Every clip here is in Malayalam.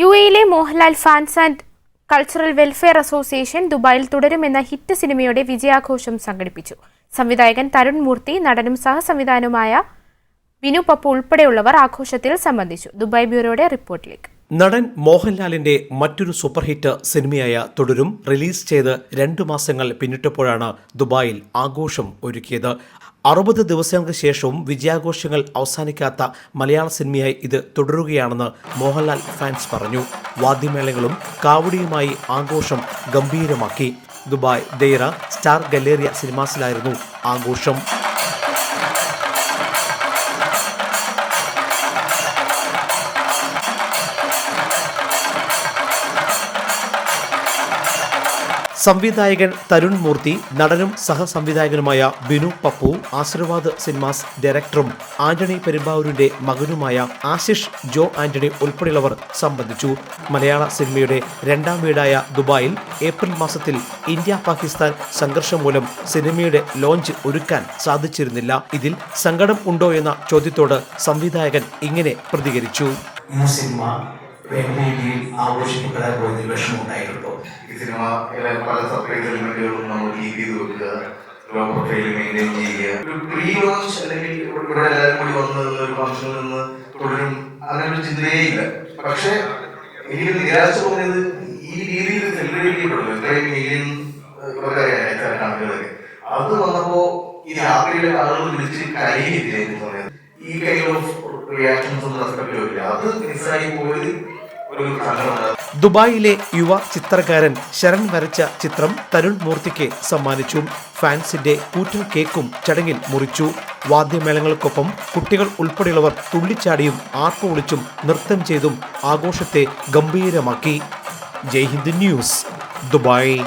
യു എയിലെ Mohanlal fans and cultural welfare association ദുബായിൽ തുടരുമെന്ന ഹിറ്റ് സിനിമയുടെ വിജയാഘോഷം സംഘടിപ്പിച്ചു. സംവിധായകൻ തരുൺ മൂർത്തി നടനും സഹസംവിധാനവുമായ വിനു പപ്പു ഉൾപ്പെടെയുള്ളവർ ആഘോഷത്തിൽ സംബന്ധിച്ചു. ദുബായ് ബ്യൂറോയുടെ റിപ്പോർട്ടിലേക്ക്. നടൻ മോഹൻലാലിന്റെ മറ്റൊരു സൂപ്പർഹിറ്റ് സിനിമയായ തുടരും റിലീസ് ചെയ്ത് രണ്ടു മാസങ്ങൾ പിന്നിട്ടപ്പോഴാണ് ദുബായിൽ ആഘോഷം ഒരുക്കിയത്. അറുപത് ദിവസങ്ങൾക്ക് ശേഷവും വിജയാഘോഷങ്ങൾ അവസാനിക്കാത്ത മലയാള സിനിമയായി ഇത് തുടരുകയാണെന്ന് മോഹൻലാൽ ഫാൻസ് പറഞ്ഞു. വാദ്യമേളങ്ങളും കാവടിയുമായി ആഘോഷം ഗംഭീരമാക്കി. ദുബായ് ദെയ്റ സ്റ്റാർ ഗലേറിയ സിനിമാസിലായിരുന്നു ആഘോഷം. സംവിധായകൻ തരുൺ മൂർത്തി നടനും സഹസംവിധായകനുമായ ബിനു പപ്പു ആശീർവാദ് സിനിമാസ് ഡയറക്ടറും ആന്റണി പെരുമ്പാവൂരിന്റെ മകനുമായ ആശിഷ് ജോ ആന്റണി ഉൾപ്പെടെയുള്ളവർ സംബന്ധിച്ചു. മലയാള സിനിമയുടെ രണ്ടാം വീടായ ദുബായിൽ ഏപ്രിൽ മാസത്തിൽ ഇന്ത്യ പാകിസ്ഥാൻ സംഘർഷം മൂലം സിനിമയുടെ ലോഞ്ച് ഒരുക്കാൻ സാധിച്ചിരുന്നില്ല. ഇതിൽ സങ്കടം ഉണ്ടോ എന്ന ചോദ്യത്തോട് സംവിധായകൻ ഇങ്ങനെ പ്രതികരിച്ചു. രീതിയിൽ ആഘോഷിക്കപ്പെടാൻ പോയതിൽ വിഷമമുണ്ടായിട്ടുണ്ടോ? ഈ സിനിമ പല സർപ്രൈസ് എലിമെന്റുകളും നമ്മൾ കീപ്പ് ചെയ്ത് വെക്കുക ലോ പ്രൊഫൈൽ മെയിന്റെയിൻ ചെയ്യുക. ഒരു പ്രീ ലോഞ്ച് അല്ലെങ്കിൽ ഇവിടെ എല്ലാവരും കൂടി വന്ന് ഒരു ഫംഗ്ഷനിൽ നിന്ന് തുടരും അങ്ങനെ ഒരു ചിന്തയേ ഇല്ല പക്ഷെ എനിക്ക് നിരാശ തോന്നിയത് ഈ രീതിയിൽ സെലിബ്രേറ്റ് ചെയ്യപ്പെടുന്നു. ഇത്രയും മില്യൺ കണക്കുകളൊക്കെ. അത് വന്നപ്പോ ഈ രാത്രിയിലെ ആളുകൾ വിളിച്ച് കരയില്ല ഈ കൈൻഡ് ഓഫ് റിയാക്ഷൻസ് ഒന്നും റെസ്പെക്ട് വരില്ല അത് മിസ്സായി പോയത് ദുബായിലെ യുവ ചിത്രകാരൻ ശരൺ വരച്ച ചിത്രം തരുൺ മൂർത്തിക്ക് സമ്മാനിച്ചു. ഫാൻസിന്റെ കൂറ്റൻ കേക്കും ചടങ്ങിൽ മുറിച്ചു. വാദ്യമേളങ്ങൾക്കൊപ്പം കുട്ടികൾ ഉൾപ്പെടെയുള്ളവർ തുള്ളിച്ചാടിയും ആർപ്പുവിളിച്ചും നൃത്തം ചെയ്തും ആഘോഷത്തെ ഗംഭീരമാക്കി. Jaihind news Dubai.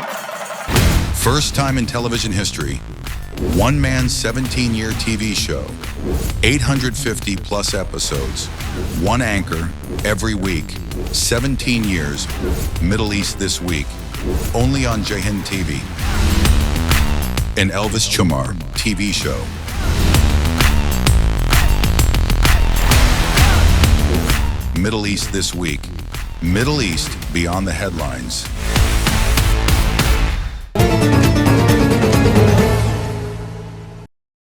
First time in television history, one man's 17 year TV show, 850 plus episodes, one anchor every week, 17 years, Middle East this week, only on Jahin TV. An Elvis Chamar TV show. Middle East this week. Middle East beyond the headlines.